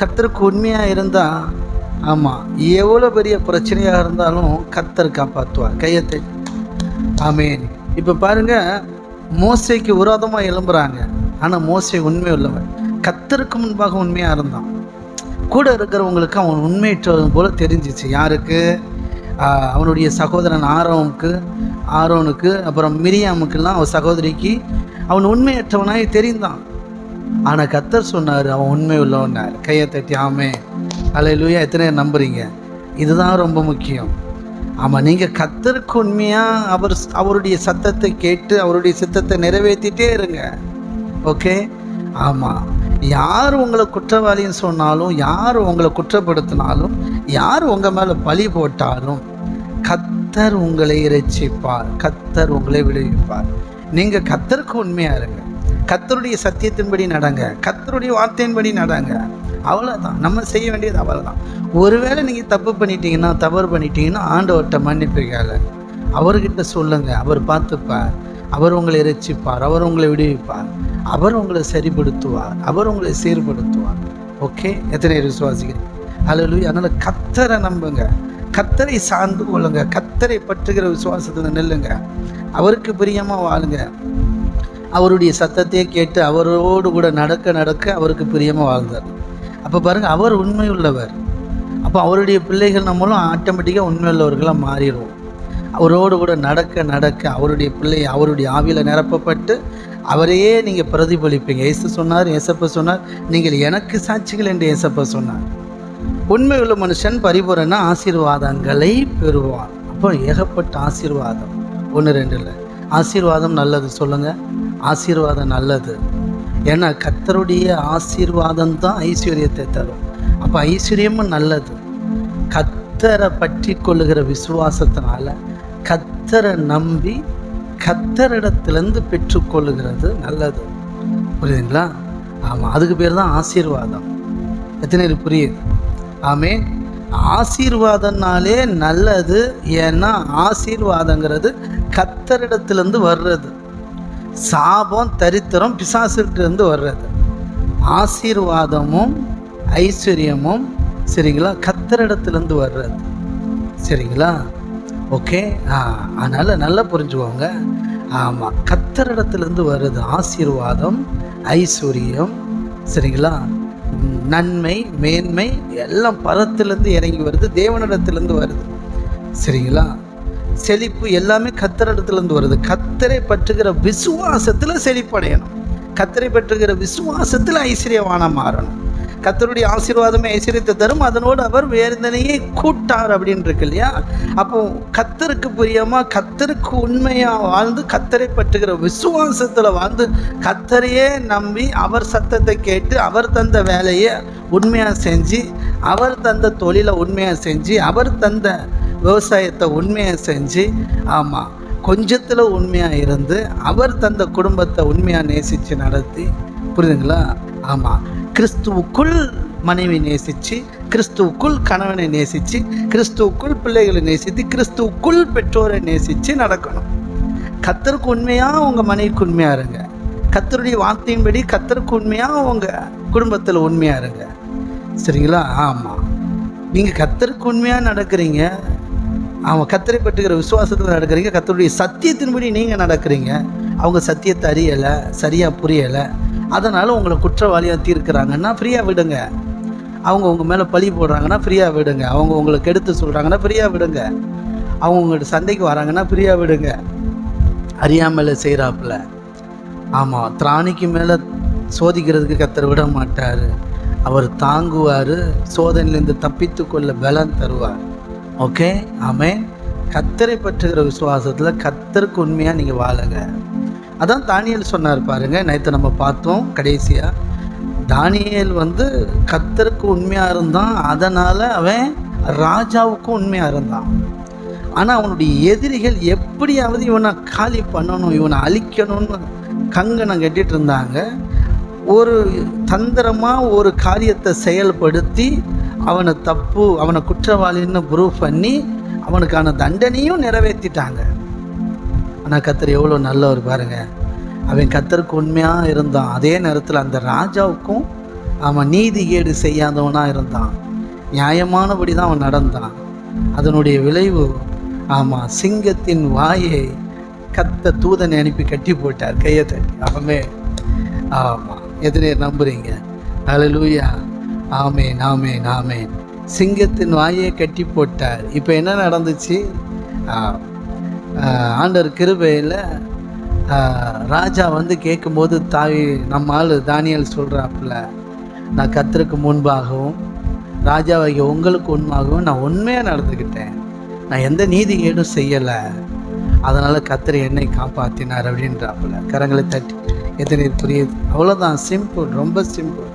கத்தருக்கு உண்மையாக இருந்தால் ஆமாம் எவ்வளோ பெரிய பிரச்சனையாக இருந்தாலும் கத்தர் காப்பாற்றுவார் கையத்தை ஆமேன். இப்போ பாருங்க மோசைக்கு விரோதமாக எழும்புறாங்க. ஆனால் மோசை உண்மை உள்ளவன் கத்தருக்கு முன்பாக உண்மையாக இருந்தான். கூட இருக்கிறவங்களுக்கு அவன் உண்மையற்றவன் போல தெரிஞ்சிச்சு. யாருக்கு? அவனுடைய சகோதரன் ஆரோனுக்கு ஆரோனுக்கு அப்புறம் மிரியாமுக்கெல்லாம் அவன் சகோதரிக்கு அவன் உண்மையற்றவனாய் தெரிந்தான். ஆனால் கத்தர் சொன்னார் அவன் உண்மை உள்ளவன்னார் கையை தட்டி ஆமே அலையிலுயா எத்தனை நம்புறீங்க? இதுதான் ரொம்ப முக்கியம். ஆமாம் நீங்கள் கத்தருக்கு உண்மையாக அவர் அவருடைய சத்தத்தை கேட்டு அவருடைய சித்தத்தை நிறைவேற்றிட்டே இருங்க. ஓகே? ஆமாம் யார் உங்களை குற்றவாளின்னு சொன்னாலும் யார் உங்களை குற்றப்படுத்தினாலும் யார் உங்கள் மேலே பழி போட்டாலும் கத்தர் உங்களை இறைச்சிப்பார் கத்தர் உங்களை விடுவிப்பார். நீங்கள் கத்தருக்கு உண்மையாக இருங்க. கத்தருடைய சத்தியத்தின்படி நடங்க. கத்தருடைய வார்த்தையின்படி நடங்க. அவ்வளோதான் நம்ம செய்ய வேண்டியது அவ்வளோதான் ஒருவேளை நீங்கள் தப்பு பண்ணிட்டீங்கன்னா தவறு பண்ணிட்டீங்கன்னா ஆண்டவர்கிட்ட மன்னிப்பு அவர்கிட்ட சொல்லுங்க. அவர் பார்த்துப்பார். அவர் உங்களை இறைச்சிப்பார் அவர் உங்களை விடுவிப்பார். அவர் உங்களை சரிப்படுத்துவார். அவர் உங்களை சீர்படுத்துவார். ஓகே எத்தனை விசுவாசிக்கிறேன் விசுவாசிக்கிறீங்க? அல்ல அதனால் கத்தரை நம்புங்க. கத்தரை சார்ந்து கொள்ளுங்க. கத்தரை பற்றுகிற விசுவாசத்தில் நில்லுங்க. அவருக்கு பிரியமாக வாழுங்க. அவருடைய சத்தத்தையே கேட்டு அவரோடு கூட நடக்க நடக்க அவருக்கு பிரியமாக வாழ்ந்தார். அப்போ பாருங்கள் அவர் உண்மை உள்ளவர் அப்போ அவருடைய பிள்ளைகள் நம்மளும் ஆட்டோமேட்டிக்காக உண்மை உள்ளவர்களாக மாறிடுவோம். அவரோடு கூட நடக்க நடக்க அவருடைய பிள்ளை அவருடைய ஆவியில் நிரப்பப்பட்டு அவரையே நீங்கள் பிரதிபலிப்பீங்க. இயேசு சொன்னார் ஏசப்ப சொன்னார் நீங்கள் எனக்கு சாட்சிகள் என்று ஏசப்ப சொன்னார். உண்மை உள்ள மனுஷன் பரிபூரண ஆசீர்வாதங்களை பெறுவான். அப்போ ஏகப்பட்ட ஆசீர்வாதம். ஒன்று ரெண்டு இல்லை ஆசீர்வாதம் நல்லது சொல்லுங்கள் ஆசீர்வாதம் நல்லது. ஏன்னா கத்தருடைய ஆசீர்வாதம் தான் ஐஸ்வர்யத்தை தரும். அப்போ ஐஸ்வர்யமும் நல்லது. கத்தரை பற்றி கொள்ளுகிற விசுவாசத்தினால கத்தரை நம்பி கத்தரிடத்திலேருந்து பெற்றுக்கொள்ளுகிறது நல்லது. புரியுதுங்களா? ஆமாம் அதுக்கு பேர் தான் ஆசீர்வாதம். எத்தனை புரியுது? ஆமே ஆசீர்வாதம்னாலே நல்லது. ஏன்னா ஆசீர்வாதங்கிறது கத்தரிடத்துலேருந்து வர்றது. சாபம் தரித்திரம் பிசாசுகிட்டேருந்து வர்றது. ஆசீர்வாதமும் ஐஸ்வர்யமும் சரிங்களா? கத்தரிடத்துலேருந்து வர்றது. சரிங்களா? ஓகே ஆ அதனால் நல்லா புரிஞ்சுக்கோங்க. ஆமாம் கத்தரிடத்துலேருந்து வர்றது. ஆசீர்வாதம் ஐஸ்வர்யம் சரிங்களா? நன்மை மேன்மை எல்லாம் பரத்திலேருந்து இறங்கி வருது தேவனிடத்துலேருந்து வருது. சரிங்களா? செழிப்பு எல்லாமே கத்தரிடத்துலேருந்து வருது. கத்தரை பற்றுகிற விசுவாசத்தில் செழிப்படையணும். கத்தரை பற்றுகிற விசுவாசத்தில் ஐஸ்வர்யவானா மாறணும். கத்தருடைய ஆசீர்வாதமே ஐஸ்வர்யத்தை தரும். அதனோடு அவர் வேதனையை கூட்டார் அப்படின்னு இருக்கு இல்லையா? அப்போ கத்தருக்கு புரியாமல் கத்தருக்கு உண்மையாக வாழ்ந்து கத்தரை பற்றுகிற விசுவாசத்தில் வாழ்ந்து கத்தரையே நம்பி அவர் சத்தத்தை கேட்டு அவர் தந்த வேலையை உண்மையாக செஞ்சு அவர் தந்த தொழிலை உண்மையாக செஞ்சு அவர் தந்த விவசாயத்தை உண்மையாக செஞ்சு ஆமாம் கொஞ்சத்தில் உண்மையாக இருந்து அவர் தந்த குடும்பத்தை உண்மையாக நேசித்து நடத்தி புரியுதுங்களா? ஆமாம் கிறிஸ்துவுக்குள் மனைவி நேசித்து கிறிஸ்துவுக்குள் கணவனை நேசித்து கிறிஸ்துவுக்குள் பிள்ளைகளை நேசித்து கிறிஸ்துவுக்குள் பெற்றோரை நேசித்து நடக்கணும். கத்தருக்கு உண்மையாக உங்கள் மனைவிக்கு உண்மையாக இருங்க. கத்தருடைய வார்த்தையின்படி கத்தருக்கு உண்மையாக உங்கள் குடும்பத்தில் உண்மையாக இருங்க. சரிங்களா? ஆமாம் நீங்கள் கத்தருக்கு உண்மையாக நடக்கிறீங்க. அவன் கத்தரை பட்டுக்கிற விசுவாசத்தில் நடக்கிறீங்க கத்தருடைய சத்தியத்தின்படி நீங்கள் நடக்கிறீங்க. அவங்க சத்தியத்தை அறியலை சரியாக புரியலை. அதனால் உங்களை குற்றவாளியாக தீர்க்கிறாங்கன்னா ஃப்ரீயாக விடுங்க. அவங்க உங்கள் மேலே பழி போடுறாங்கன்னா ஃப்ரீயாக விடுங்க. அவங்க உங்களுக்கு எடுத்து சொல்கிறாங்கன்னா ஃப்ரீயாக விடுங்க. அவங்க உங்கள்கிட்ட சந்தைக்கு வராங்கன்னா ஃப்ரீயாக விடுங்க. அறியாமல் செய்கிறாப்புல ஆமாம் திராணிக்கு மேலே சோதிக்கிறதுக்கு கத்தர் விட மாட்டார் அவர் தாங்குவார் சோதனையிலேருந்து தப்பித்து கொள்ள பலன் தருவார். ஓகே ஆமே கத்தரை பற்றுகிற விசுவாசத்தில் கத்தருக்கு உண்மையாக நீங்கள் வாழுங்க. அதான் தானியல் சொன்னார் பாருங்க. நேற்று நம்ம பார்த்தோம் கடைசியாக தானியல் வந்து கத்தருக்கு உண்மையாக இருந்தான். அதனால் அவன் ராஜாவுக்கும் உண்மையாக இருந்தான். ஆனால் அவனுடைய எதிரிகள் எப்படியாவது இவனை காலி பண்ணணும் இவனை அழிக்கணும்னு கங்கணம் கட்டிட்டு இருந்தாங்க. ஒரு தந்திரமாக ஒரு காரியத்தை செயல்படுத்தி அவனை தப்பு அவனை குற்றவாளின்னு ப்ரூவ் பண்ணி அவனுக்கான தண்டனையும் நிறைவேற்றிட்டாங்க ஆனால் கத்தர் எவ்வளோ நல்லவர் பாருங்க. அவன் கத்தருக்கு உண்மையாக இருந்தான். அதே நேரத்தில் அந்த ராஜாவுக்கும் அவன் நீதி கேடு செய்யாதவனாக இருந்தான். நியாயமானபடி தான் அவன் நடந்தான். அதனுடைய விளைவு ஆமாம் சிங்கத்தின் வாயை கத்த தூதனை அனுப்பி கட்டி போட்டார். கையை தட்டி. அவமே ஆமாம் எத்தனை நம்புறீங்க. ஹalleluya ஆமேன் ஆமேன் ஆமேன் சிங்கத்தின் வாயை கட்டி போட்டார். இப்போ என்ன நடந்துச்சு? ஆண்டர் ஆண்டவர் கிருபையில் ராஜா வந்து கேட்கும்போது தாய் நம்ம ஆள் தானியல் சொல்கிறாப்புல நான் கத்தருக்கு முன்பாகவும் ராஜாவாகிய உங்களுக்கு உண்மாகவும் நான் உண்மையாக நடந்துக்கிட்டேன் நான் எந்த நீதி கேடும் செய்யலை. அதனால் கத்தர் என்னை காப்பாற்றினார் அப்படின்றாப்புல. கரங்களை தட்டி எத்தனை புரியுது. அவ்வளோதான் சிம்பிள் ரொம்ப சிம்பிள்